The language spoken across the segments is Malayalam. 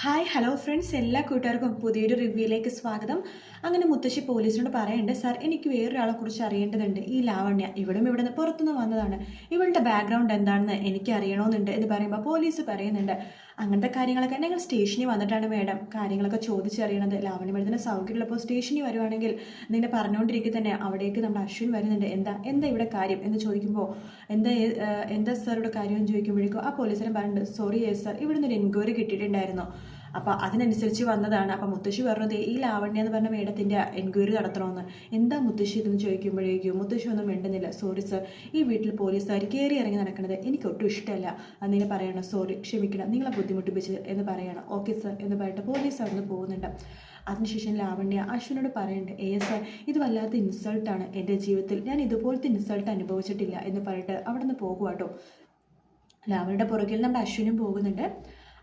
ഹായ് ഹലോ ഫ്രണ്ട്സ് എല്ലാ കൂട്ടുകാർക്കും പുതിയൊരു റിവ്യൂയിലേക്ക് സ്വാഗതം. അങ്ങനെ മുത്തശ്ശി പോലീസിനോട് പറയണ്ട് സർ എനിക്ക് വേറൊരാളെ കുറിച്ച് അറിയേണ്ടതുണ്ട്. ഈ ലാവണ്യ ഇവിടും ഇവിടെ നിന്ന് പുറത്തുനിന്ന് വന്നതാണ്. ഇവളുടെ ബാക്ക്ഗ്രൗണ്ട് എന്താണെന്ന് എനിക്ക് അറിയണമെന്നുണ്ട് എന്ന് പറയുമ്പോൾ പോലീസ് പറയുന്നുണ്ട്. അങ്ങനത്തെ കാര്യങ്ങളൊക്കെ ഞങ്ങൾ സ്റ്റേഷനിൽ വന്നിട്ടാണ് മേഡം കാര്യങ്ങളൊക്കെ ചോദിച്ചറിയണത്. ലാവണ്യ മേഡത്തിന് സൗകര്യമുള്ളപ്പോൾ സ്റ്റേഷനിൽ വരുവാണെങ്കിൽ നിന്നെ പറഞ്ഞുകൊണ്ടിരിക്കുക തന്നെ അവിടേക്ക് നമ്മുടെ അശ്വിൻ വരുന്നുണ്ട്. എന്താ എന്താ ഇവിടെ കാര്യം? എന്ന് ചോദിക്കുമ്പോൾ എന്താ എന്താ സാറുടെ കാര്യം ചോദിക്കുമ്പോഴേക്കും ആ പോലീസിനെ പറഞ്ഞിട്ടുണ്ട് സോറി യേസ് സാർ ഇവിടുന്ന് ഒരു എൻക്വയറി കിട്ടിയിട്ടുണ്ടായിരുന്നു. അപ്പോൾ അതിനനുസരിച്ച് വന്നതാണ്. അപ്പോൾ മുത്തശ്ശി പറഞ്ഞത് ഈ ലാവണ്യ എന്ന് പറഞ്ഞ മേഡത്തിന്റെ എൻക്വയറി നടത്തണമെന്ന് എന്താ മുത്തശ്ശി ഇതെന്ന് ചോദിക്കുമ്പോഴേക്കും? മുത്തശ്ശി ഒന്നും മിണ്ടുന്നില്ല. Sorry sir. ഈ വീട്ടിൽ പോലീസുകാർ കയറി ഇറങ്ങി നടക്കുന്നത് എനിക്ക് ഒട്ടും ഇഷ്ടമല്ല. അന്നിനെ പറയണം സോറി ക്ഷമിക്കണം. നിങ്ങളെ ബുദ്ധിമുട്ടിപ്പിച്ചത് എന്ന് പറയണം. ഓക്കെ സർ എന്ന് പറഞ്ഞിട്ട് പോലീസ് അവിടുന്ന് പോകുന്നുണ്ട്. അതിനുശേഷം ലാവണ്യ അശ്വിനോട് പറയുന്നുണ്ട് ഏ സർ ഇത് വല്ലാത്ത ഇൻസൾട്ടാണ് എന്റെ ജീവിതത്തിൽ ഞാൻ ഇതുപോലത്തെ ഇൻസൾട്ട് അനുഭവിച്ചിട്ടില്ല. എന്ന് പറഞ്ഞിട്ട് അവിടെ നിന്ന് പോകുവാട്ടോ. ലാവണ്യയുടെ പുറകിൽ നമ്മുടെ അശ്വിനും പോകുന്നുണ്ട്.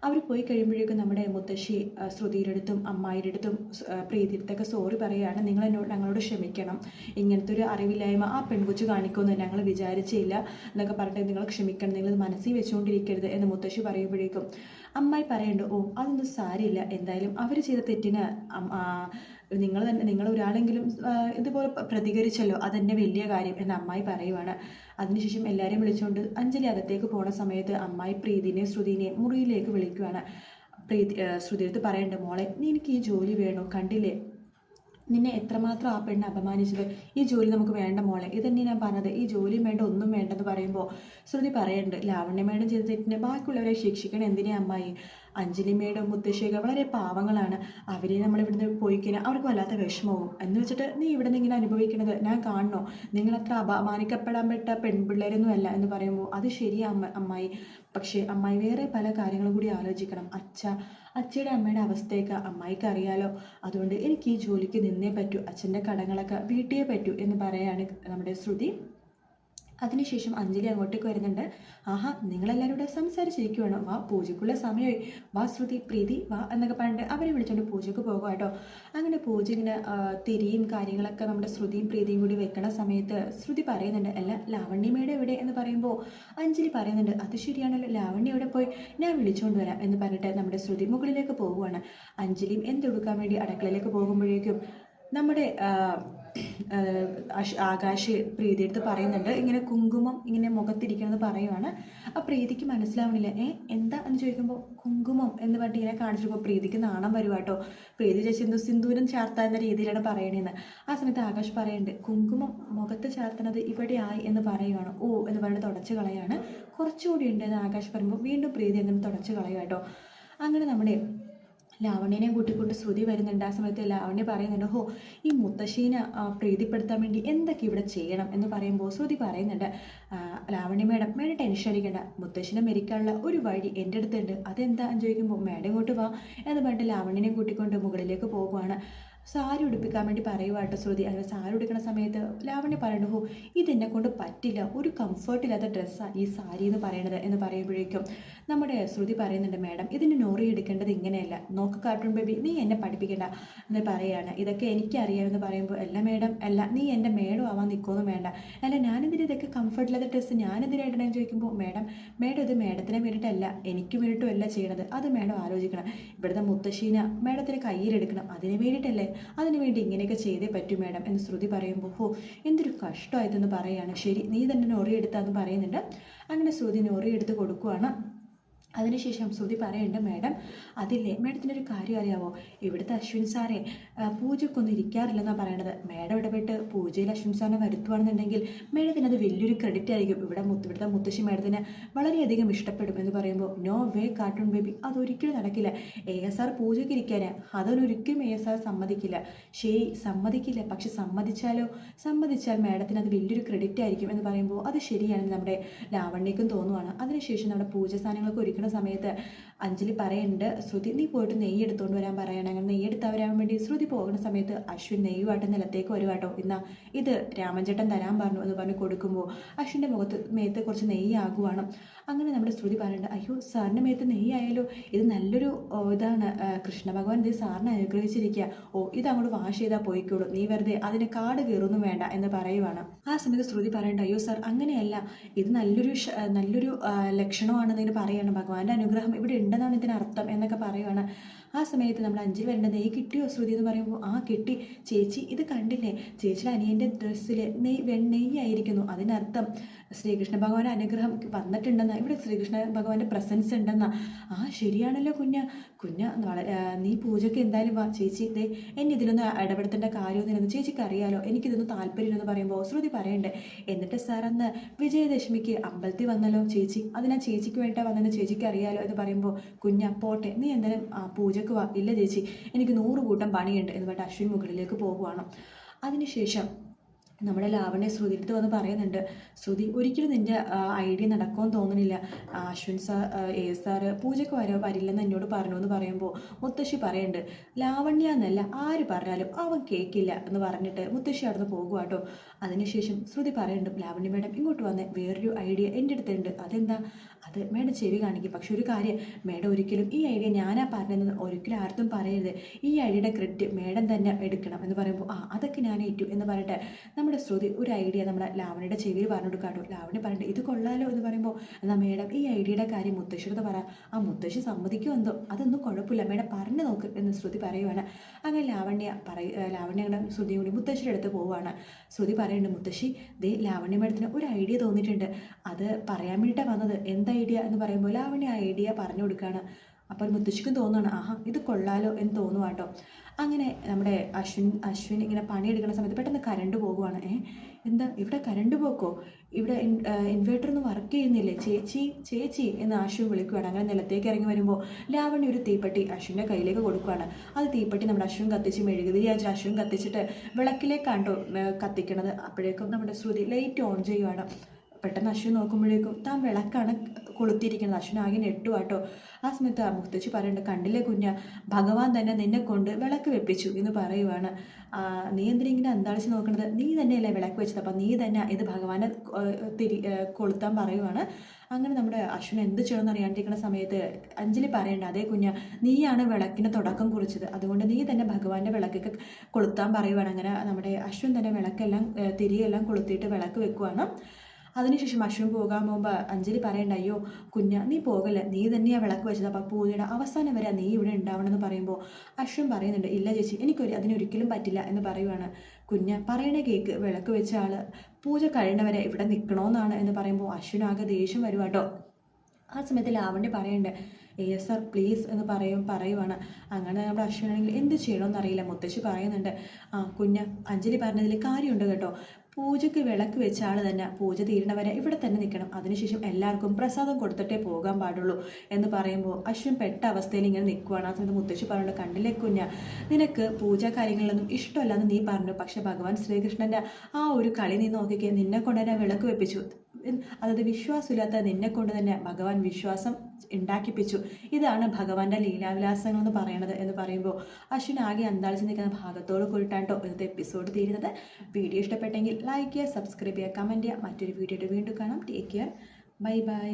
അവർ പോയി കഴിയുമ്പോഴേക്കും നമ്മുടെ മുത്തശ്ശി ശ്രുതിയുടെ അടുത്തും അമ്മായിയുടെ അടുത്തും സ്- ആ, പ്രീതിയുടെ അടുത്തൊക്കെ സോറി പറയുകയാണ്. നിങ്ങൾ എന്നോട് ഞങ്ങളോട് ക്ഷമിക്കണം. ഇങ്ങനത്തെ ഒരു അറിവില്ലായ്മ ആ പെൺകുച്ചു കാണിക്കുമെന്ന് ഞങ്ങൾ വിചാരിച്ചില്ല എന്നൊക്കെ പറഞ്ഞിട്ട് നിങ്ങൾ ക്ഷമിക്കണം. നിങ്ങൾ മനസ്സിൽ വെച്ചുകൊണ്ടിരിക്കരുത് എന്ന് മുത്തശ്ശി പറയുമ്പോഴേക്കും അമ്മായി പറയുന്നുണ്ട് ഓ അതൊന്നും സാരില്ല എന്തായാലും അവർ ചെയ്ത തെറ്റിന് നിങ്ങൾ തന്നെ നിങ്ങൾ ഒരാളെങ്കിലും ഇതുപോലെ പ്രതികരിച്ചല്ലോ അതെന്നെ വലിയ കാര്യം എന്ന് അമ്മായി പറയുവാണ്. അതിനുശേഷം എല്ലാവരെയും വിളിച്ചുകൊണ്ട് അഞ്ജലി അകത്തേക്ക് പോണ സമയത്ത് അമ്മായി പ്രീതിനെ ശ്രുതിനെ മുറിയിലേക്ക് വിളിക്കുവാണ്. പ്രീതി ശ്രുതിയെടുത്ത് പറയണ്ട മോളെ നീ എനിക്ക് ഈ ജോലി വേണോ? കണ്ടില്ലേ? നിന്നെ എത്രമാത്രം ആ പെണ്ണ് അപമാനിച്ചത്? ഈ ജോലി നമുക്ക് വേണ്ട മോളെ ഇതന്നെ ഞാൻ പറഞ്ഞത്. ഈ ജോലിയും വേണ്ട ഒന്നും വേണ്ടെന്ന് പറയുമ്പോൾ ശ്രുതി പറയുന്നുണ്ട് ലാവണ്യം മേഡം ചെയ്ത തെറ്റിന് ബാക്കിയുള്ളവരെ ശിക്ഷിക്കണം എന്തിനാ അമ്മായി? അഞ്ജലി മേഡം മുത്തശ്ശിയൊക്കെ വളരെ പാവങ്ങളാണ്. അവരെ നമ്മൾ ഇവിടുന്ന് പോയി കഴിഞ്ഞാൽ അവർക്ക് വല്ലാത്ത വിഷമവും. എന്ന് വെച്ചിട്ട് നീ ഇവിടെ നിന്ന് ഇങ്ങനെ അനുഭവിക്കുന്നത് ഞാൻ കാണണോ? നിങ്ങളത്ര അപമാനിക്കപ്പെടാൻ പറ്റ പെൺപിള്ളേരൊന്നും അല്ല എന്ന് പറയുമ്പോൾ അത് ശരിയാ അമ്മ അമ്മായി. പക്ഷേ അമ്മായി വേറെ പല കാര്യങ്ങളും കൂടി ആലോചിക്കണം. അച്ഛ അച്ഛയുടെ അമ്മയുടെ അവസ്ഥയൊക്കെ അമ്മായിക്ക് അറിയാലോ. അതുകൊണ്ട് എനിക്ക് ഈ ജോലിക്ക് നിന്നേ പറ്റൂ. അച്ഛന്റെ കടങ്ങളൊക്കെ വീട്ടിയേ പറ്റൂ എന്ന് പറയാണ് നമ്മുടെ ശ്രുതി. അതിനുശേഷം അഞ്ജലി അങ്ങോട്ടേക്ക് വരുന്നുണ്ട്. ആഹാ നിങ്ങളെല്ലാവരും കൂടെ സംസാരിച്ചിരിക്കുവാണോ. വാ പൂജയ്ക്കുള്ള സമയമായി. വാ ശ്രുതി പ്രീതി വാ എന്നൊക്കെ പറഞ്ഞിട്ട് അവരെ വിളിച്ചുകൊണ്ട് പൂജയ്ക്ക് പോകുക കേട്ടോ. അങ്ങനെ പൂജ ഇങ്ങനെ തിരിയും കാര്യങ്ങളൊക്കെ നമ്മുടെ ശ്രുതിയും പ്രീതിയും കൂടി വെക്കണ സമയത്ത് ശ്രുതി പറയുന്നുണ്ട് അല്ല ലാവണ്യമ്മയുടെ എവിടെ? എന്ന് പറയുമ്പോൾ അഞ്ജലി പറയുന്നുണ്ട് അത് ശരിയാണല്ലോ. ലാവണ്യ എവിടെ പോയി? ഞാൻ വിളിച്ചുകൊണ്ട് വരാം എന്ന് പറഞ്ഞിട്ട് നമ്മുടെ ശ്രുതി മുകളിലേക്ക് പോവുകയാണ് അഞ്ജലിയും എന്തെടുക്കാൻ വേണ്ടി അടുക്കളയിലേക്ക് പോകുമ്പോഴേക്കും നമ്മുടെ ആകാശ് പ്രീതിയെടുത്ത് പറയുന്നുണ്ട്. ഇങ്ങനെ കുങ്കുമം ഇങ്ങനെ മുഖത്തിരിക്കണമെന്ന് പറയുവാണ്. ആ പ്രീതിക്ക് മനസ്സിലാവുന്നില്ല ഏ എന്താ എന്ന് ചോദിക്കുമ്പോൾ കുങ്കുമം എന്ന് പറഞ്ഞിട്ട് ഇങ്ങനെ കാണിച്ചപ്പോൾ പ്രീതിക്ക് നാണം വരുവാട്ടോ പ്രീതി ചേച്ചി സിന്ദൂരം ചാർത്താന്ന രീതിയിലാണ് പറയണേന്ന്. ആ സമയത്ത് ആകാശ് പറയുന്നുണ്ട് കുങ്കുമം മുഖത്ത് ചാർത്തണത് ഇവിടെ ആയി എന്ന് പറയുവാണ്. ഓ എന്ന് പറഞ്ഞിട്ട് തുടച്ചു കളയാണ്. കുറച്ചുകൂടി ഉണ്ട് എന്ന് ആകാശ് പറയുമ്പോൾ വീണ്ടും പ്രീതി അങ്ങനെ തുടച്ചു കളയുക അങ്ങനെ നമ്മുടെ ലാവണ്യനെ കൂട്ടിക്കൊണ്ട് ശ്രുതി വരുന്നുണ്ട്. ആ സമയത്ത് ലാവണ്യ പറയുന്നുണ്ട് ഹോ ഈ മുത്തശ്ശീനെ പ്രീതിപ്പെടുത്താൻ വേണ്ടി എന്തൊക്കെ ഇവിടെ ചെയ്യണം? എന്ന് പറയുമ്പോൾ ശ്രുതി പറയുന്നുണ്ട് ലാവണ്യ മേഡം മേഡം ടെൻഷൻ അടിക്കേണ്ട. മുത്തശ്ശിനെ മരിക്കാനുള്ള ഒരു വഴി എന്റെ അടുത്തുണ്ട്. അതെന്താ? ചോദിക്കുമ്പോൾ മേഡം ഇങ്ങോട്ട് വാ എന്ന് പറഞ്ഞിട്ട് ലാവണ്യനെ കൂട്ടിക്കൊണ്ട് മുകളിലേക്ക് പോകുവാണ്. സാരി ഉടുപ്പിക്കാൻ വേണ്ടി പറയുവാട്ടോ ശ്രുതി. അങ്ങനെ സാരി ഉടുക്കുന്ന സമയത്ത് ലാവണ്യ പറയുന്നു ഹോ ഇതെന്നെ കൊണ്ട് പറ്റില്ല. ഒരു കംഫർട്ടില്ലാത്ത ഡ്രസ്സാണ് ഈ സാരി എന്ന് പറയണത് എന്ന് പറയുമ്പോഴേക്കും നമ്മുടെ ശ്രുതി പറയുന്നുണ്ട് മാഡം ഇതിന് നോറി എടുക്കേണ്ടത് ഇങ്ങനെയല്ല. നോക്ക് കാർട്ടൂൺ ബേബി നീ എന്നെ പഠിപ്പിക്കേണ്ട. എന്ന് പറയുകയാണ് ഇതൊക്കെ എനിക്കറിയാമെന്ന് പറയുമ്പോൾ അല്ല മാഡം അല്ല നീ എന്റെ മേഡം ആവാൻ നിൽക്കുമെന്ന് വേണ്ട. അല്ല ഞാനെതിരെ ഇതൊക്കെ കംഫർട്ടില്ലാത്ത ഡ്രസ്സ് ഞാനെതിരായിട്ടാണ് ചോദിക്കുമ്പോൾ മാഡം മാഡം ഇത് മാഡത്തിനെ വേണ്ടിയിട്ടല്ല എനിക്ക് വേണ്ടിയിട്ടും അല്ല ചെയ്യണത്. അത് മാഡം ആലോചിക്കണം. ഇവിടുത്തെ മുത്തശ്ശീന മാഡത്തിന് കയ്യിലെടുക്കണം. അതിന് വേണ്ടിയിട്ടല്ലേ അതിന് വേണ്ടി ഇങ്ങനെയൊക്കെ ചെയ്തേ പറ്റൂ മേഡം എന്ന് ശ്രുതി പറയുമ്പോൾ ഹോ എന്തൊരു കഷ്ടമായതെന്ന് പറയുകയാണ് ശരി നീ തന്നെ നോറി എടുത്താന്ന് പറയുന്നുണ്ട്. അങ്ങനെ ശ്രുതി നോറി എടുത്ത് കൊടുക്കുവാണ്. അതിനുശേഷം ശ്രുതി പറയുന്നുണ്ട് മാഡം അതില്ലേ? മാഡത്തിന്റെ ഒരു കാര്യം അറിയാമോ ഇവിടുത്തെ അശ്വിൻ സാറേ പൂജക്കൊന്നും ഇരിക്കാറില്ലെന്നാണ് പറയണത്. മാഡം ഇടപെട്ട് പൂജയിൽ അശ്വിൻ സാറിനെ വരുത്തുവാണെന്നുണ്ടെങ്കിൽ മാഡത്തിന് അത് വലിയൊരു ക്രെഡിറ്റ് ആയിരിക്കും. ഇവിടെ ഇവിടുത്തെ മുത്തശ്ശി മാഡത്തിന് വളരെയധികം ഇഷ്ടപ്പെടും എന്ന് പറയുമ്പോൾ നോ വേ കാർട്ടൂൺ ബേബി അതൊരിക്കലും നടക്കില്ല. എ എസ് ആർ പൂജയ്ക്ക് ഇരിക്കാന്. അതൊരിക്കലും എ എസ് ആർ സമ്മതിക്കില്ല. ശരി സമ്മതിക്കില്ല. പക്ഷെ സമ്മതിച്ചാലോ? സമ്മതിച്ചാൽ മാഡത്തിന് അത് വലിയൊരു ക്രെഡിറ്റ് ആയിരിക്കും എന്ന് പറയുമ്പോൾ അത് ശരിയാണെന്ന് നമ്മുടെ ലാവണ്യക്കും തോന്നുവാണ്. അതിനുശേഷം നമ്മുടെ പൂജ സാധനങ്ങളൊക്കെ ഒരുക്കുന്ന സമയത്ത് അഞ്ജലി പറയുന്നുണ്ട് ശ്രുതി നീ പോയിട്ട് നെയ്യ് എടുത്തുകൊണ്ട് വരാൻ പറയണം. അങ്ങനെ നെയ്യ് എടുത്താൽ വരാൻ വേണ്ടി ശ്രുതി പോകുന്ന സമയത്ത് അശ്വിൻ നെയ്യുമായിട്ട് നിലത്തേക്ക് വരുവാട്ടോ എന്നാൽ ഇത് രാമൻചേട്ടൻ തരാൻ പറഞ്ഞു എന്ന് പറഞ്ഞ് കൊടുക്കുമ്പോൾ അശ്വിന്റെ മുഖത്ത് മേത്ത് കുറച്ച് നെയ്യ് ആകുവാണ്. അങ്ങനെ നമ്മുടെ ശ്രുതി പറയുന്നുണ്ട് അയ്യോ സാറിന്റെ മേത്ത് നെയ്യായാലോ ഇത് നല്ലൊരു ഇതാണ്. കൃഷ്ണ ഭഗവാൻ ഇത് സാറിനെ അനുഗ്രഹിച്ചിരിക്കുക ഓ ഇത് അങ്ങോട്ട് വാഷ് ചെയ്താൽ പോയിക്കോളൂ. നീ വെറുതെ അതിന് കാട് കയറൊന്നും വേണ്ട എന്ന് പറയുവാണ്. ആ സമയത്ത് ശ്രുതി പറയണ്ട അയ്യോ സാർ അങ്ങനെയല്ല. ഇത് നല്ലൊരു നല്ലൊരു ലക്ഷണമാണെന്ന് ഇതിന് പറയാണ് ഭഗവാൻ. ഭഗവാന്റെ അനുഗ്രഹം ഇവിടെ ഉണ്ടെന്നാണ് ഇതിനർത്ഥം എന്നൊക്കെ പറയുവാണ്. ആ സമയത്ത് നമ്മൾ അഞ്ചിൽ വരേണ്ട നെയ് കിട്ടിയോ ശ്രുതി എന്ന് പറയുമ്പോൾ ആ കിട്ടി. ചേച്ചി ഇത് കണ്ടില്ലേ? ചേച്ചിയുടെ അനിയന്റെ ഡ്രസ്സിൽ നെയ് വെണ്ണെയ്യായിരിക്കുന്നു അതിനർത്ഥം ശ്രീകൃഷ്ണ ഭഗവാൻ അനുഗ്രഹം വന്നിട്ടുണ്ടെന്ന. ഇവിടെ ശ്രീകൃഷ്ണ ഭഗവാന്റെ പ്രസൻസ് ഉണ്ടെന്ന. ആ ശരിയാണല്ലോ കുഞ്ഞ. കുഞ്ഞ വളരെ നീ പൂജയ്ക്ക് എന്തായാലും വാ. ചേച്ചി ഇതേ എന്നെ ഇതിലൊന്നും ഇടപെടുത്തേണ്ട കാര്യമൊന്നുമില്ലെന്ന് ചേച്ചിക്ക് അറിയാലോ. എനിക്കിതൊന്നും താല്പര്യമില്ലെന്ന് പറയുമ്പോൾ ശ്രുതി പറയണ്ടേ എന്നിട്ട് സാർ അന്ന് വിജയദശമിക്ക് അമ്പലത്തിൽ വന്നല്ലോ ചേച്ചി. അതിനാ ചേച്ചിക്ക് വേണ്ടിയിട്ടാണ് വന്നെന്ന് ചേച്ചിക്ക് അറിയാലോ എന്ന് പറയുമ്പോൾ കുഞ്ഞ പോട്ടെ. നീ എന്തായാലും ആ പൂജയ്ക്ക് വാ ഇല്ല ചേച്ചി എനിക്ക് നൂറ് കൂട്ടം പണിയുണ്ട് എന്ന് പറഞ്ഞിട്ട് അശ്വിൻ മുകളിലേക്ക് പോകുവാണ്. അതിനുശേഷം നമ്മുടെ ലാവണ്യ ശ്രുതി അടുത്ത് വന്ന് പറയുന്നുണ്ട് ശ്രുതി ഒരിക്കലും നിന്റെ ഐഡിയ നടക്കുമെന്ന് തോന്നുന്നില്ല അശ്വിൻ സാർ എ സാറ് പൂജയ്ക്ക് വര വരില്ലെന്ന് എന്നോട് പറഞ്ഞു എന്ന് പറയുമ്പോൾ മുത്തശ്ശി പറയുന്നുണ്ട് ലാവണ്യ എന്നല്ല ആര് പറഞ്ഞാലും അവൻ കേൾക്കില്ല എന്ന് പറഞ്ഞിട്ട് മുത്തശ്ശി അവിടുന്ന് പോകുക കേട്ടോ അതിനുശേഷം ശ്രുതി പറയുന്നുണ്ട് ലാവണ്യ മേഡം ഇങ്ങോട്ട് വന്ന് വേറൊരു ഐഡിയ എന്റെ അടുത്തുണ്ട്. അതെന്താ? അത് മേഡം ചെവി കാണിക്കും. പക്ഷെ ഒരു കാര്യം മേഡം ഒരിക്കലും ഈ ഐഡിയ ഞാനാ പറഞ്ഞതെന്ന് ഒരിക്കലും ആർക്കും പറയരുത്. ഈ ഐഡിയയുടെ ക്രെഡിറ്റ് മേഡം തന്നെ എടുക്കണം എന്ന് പറയുമ്പോൾ ആ അതൊക്കെ ഞാൻ ഏറ്റു എന്ന് പറഞ്ഞിട്ട് നമ്മുടെ ശ്രുതി ഒരു ഐഡിയ നമ്മുടെ ലാവണിയുടെ ചെവിയിൽ പറഞ്ഞു കൊടുക്കാട്ടോ ലാവണി പറഞ്ഞിട്ട് ഇത് കൊള്ളാലോ എന്ന് പറയുമ്പോൾ എന്നാൽ മേഡം ഈ ഐഡിയയുടെ കാര്യം മുത്തശ്ശിയുടെ പറ. ആ മുത്തശ്ശി സമ്മതിക്കുമോ എന്തോ? അതൊന്നും കുഴപ്പമില്ല. മേഡം പറഞ്ഞു നോക്ക് എന്ന് ശ്രുതി പറയുവാണ്. അങ്ങനെ ലാവണ്യ പറയ ലാവണ്യയുടെ ശ്രുതി കൂടി മുത്തശ്ശിയുടെ അടുത്ത് പോവുകയാണ് ശ്രുതി പറയുന്നുണ്ട് മുത്തശ്ശി ദേ ലാവണ്യ മേഡത്തിന് ഒരു ഐഡിയ തോന്നിയിട്ടുണ്ട്. അത് പറയാൻ വേണ്ടിയിട്ടാണ് വന്നത്. എന്ത് ഐഡിയ എന്ന് പറയുമ്പോൾ ലാവണി ആ ഐഡിയ പറഞ്ഞു കൊടുക്കുകയാണ് അപ്പോൾ മുത്തശ്ശിക്കും തോന്നുകയാണ് ആഹാ ഇത് കൊള്ളാലോ എന്ന് തോന്നുക കേട്ടോ അങ്ങനെ നമ്മുടെ അശ്വിൻ അശ്വിൻ ഇങ്ങനെ പണിയെടുക്കുന്ന സമയത്ത് പെട്ടെന്ന് കരണ്ട് പോകുവാണ്. ഏ എന്താ ഇവിടെ കരണ്ട് പോക്കോ? ഇവിടെ ഇൻവേർട്ടർ ഒന്നും വർക്ക് ചെയ്യുന്നില്ലേ? ചേച്ചി ചേച്ചി എന്ന് അശ്വിൻ വിളിക്കുകയാണ് അങ്ങനെ നിലത്തേക്ക് ഇറങ്ങി വരുമ്പോൾ ലാവണ്യ ഒരു തീപ്പെട്ടി അശ്വിന്റെ കയ്യിലേക്ക് കൊടുക്കുകയാണ് അത് തീപ്പെട്ടി നമ്മുടെ അശ്വിൻ കത്തിച്ച് അയച്ച് അശ്വിൻ കത്തിച്ചിട്ട് വിളക്കിലേക്കാണ്ടോ കത്തിക്കണത്. അപ്പോഴേക്കും നമ്മുടെ ശ്രുതി ലൈറ്റ് ഓൺ ചെയ്യുവാണ്. പെട്ടെന്ന് അശ്വിൻ നോക്കുമ്പോഴേക്കും താൻ വിളക്കാണ് കൊളുത്തിയിരിക്കുന്നത്. അശ്വിൻ ആകെ നെട്ടുവാട്ടോ ആ സമയത്ത് ആ മുത്തച്ഛി പറയുന്നുണ്ട് കണ്ടില്ലേ കുഞ്ഞ ഭഗവാൻ തന്നെ നിന്നെ കൊണ്ട് വിളക്ക് വെപ്പിച്ചു എന്ന് പറയുവാണ്. നീ എന്തിനാ ഇങ്ങനെ നോക്കണത്? നീ തന്നെയല്ലേ വിളക്ക് വെച്ചത്. അപ്പം നീ തന്നെ ഇത് ഭഗവാനെ തിരി കൊളുത്താൻ പറയുവാണ്. അങ്ങനെ നമ്മുടെ അശ്വിൻ എന്ത് ചെയ്യണമെന്ന് അറിയാണ്ടിരിക്കുന്ന സമയത്ത് അഞ്ജലി പറയണ്ട അതേ കുഞ്ഞ നീയാണ് വിളക്കിന് തുടക്കം കുറിച്ചത്. അതുകൊണ്ട് നീ തന്നെ ഭഗവാന്റെ വിളക്കൊക്കെ കൊളുത്താൻ പറയുവാണ്. അങ്ങനെ നമ്മുടെ അശ്വിൻ തന്നെ വിളക്കെല്ലാം തിരിയെല്ലാം കൊളുത്തിയിട്ട് വിളക്ക് വെക്കുവാണ്. അതിനുശേഷം അശ്വിൻ പോകാൻ മുമ്പ് അഞ്ജലി പറയണ്ട അയ്യോ കുഞ്ഞ നീ പോകല്ല? നീ തന്നെയാ വിളക്ക് വെച്ചത്. അപ്പോൾ പൂജയുടെ അവസാനം വരെ നീ ഇവിടെ ഉണ്ടാവണമെന്ന് പറയുമ്പോൾ അശ്വിൻ പറയുന്നുണ്ട് ഇല്ല ചേച്ചി എനിക്കൊരു അതിനൊരിക്കലും പറ്റില്ല എന്ന് പറയുവാണ്. കുഞ്ഞ പറയണ കേക്ക് വിളക്ക് വെച്ച ആൾ പൂജ കഴിയണവരെ ഇവിടെ നിൽക്കണമെന്നാണ് എന്ന് പറയുമ്പോൾ അശ്വിൻ ആകെ ദേഷ്യം വരുവാട്ടോ ആ സമയത്ത് ലാവണ്യ പറയണ്ട എ എസ് ആർ പ്ലീസ് എന്ന് പറയും പറയുവാണ്. അങ്ങനെ നമ്മുടെ അശ്വിനാണെങ്കിൽ എന്ത് ചെയ്യണമെന്നറിയില്ല മുത്തശ്ശി പറയുന്നുണ്ട് ആ കുഞ്ഞ് അഞ്ജലി പറഞ്ഞതിൽ കാര്യമുണ്ട് കേട്ടോ. പൂജയ്ക്ക് വിളക്ക് വെച്ച ആൾ തന്നെ പൂജ തീരണവരെ ഇവിടെ തന്നെ നിൽക്കണം. അതിനുശേഷം എല്ലാവർക്കും പ്രസാദം കൊടുത്തിട്ടേ പോകാൻ പാടുള്ളൂ എന്ന് പറയുമ്പോൾ അശ്വിൻ പെട്ട അവസ്ഥയിൽ ഇങ്ങനെ നിൽക്കുവാണ്. ആ മുത്തശ്ശി പറഞ്ഞു കണ്ടില്ലേ കുഞ്ഞ നിനക്ക് പൂജാ കാര്യങ്ങളിലൊന്നും ഇഷ്ടമല്ലെന്ന് നീ പറഞ്ഞു. പക്ഷെ ഭഗവാൻ ശ്രീകൃഷ്ണന്റെ ആ ഒരു കളി നീ നോക്കിക്കേ നിന്നെ കൊണ്ടുതന്നെ വിളക്ക് വെപ്പിച്ചു. അതായത് വിശ്വാസമില്ലാത്ത നിന്നെ കൊണ്ട് തന്നെ ഭഗവാൻ വിശ്വാസം ഉണ്ടാക്കിപ്പിച്ചു. ഇതാണ് ഭഗവാന്റെ ലീലാവിലാസങ്ങൾ എന്ന് പറയണത് എന്ന് പറയുമ്പോൾ അശ്വിൻ ആകെ അന്താളിച്ച് നിൽക്കുന്ന ഭാഗത്തോട് കൂടിയിട്ടാട്ടോ ഇന്നത്തെ എപ്പിസോഡ് തീരുന്നത്. വീഡിയോ ഇഷ്ടപ്പെട്ടെങ്കിൽ ലൈക്ക് ചെയ്യുക സബ്സ്ക്രൈബ് ചെയ്യുക കമന്റ് ചെയ്യുക. മറ്റൊരു വീഡിയോയുടെ വീണ്ടും കാണാം. Take care bye bye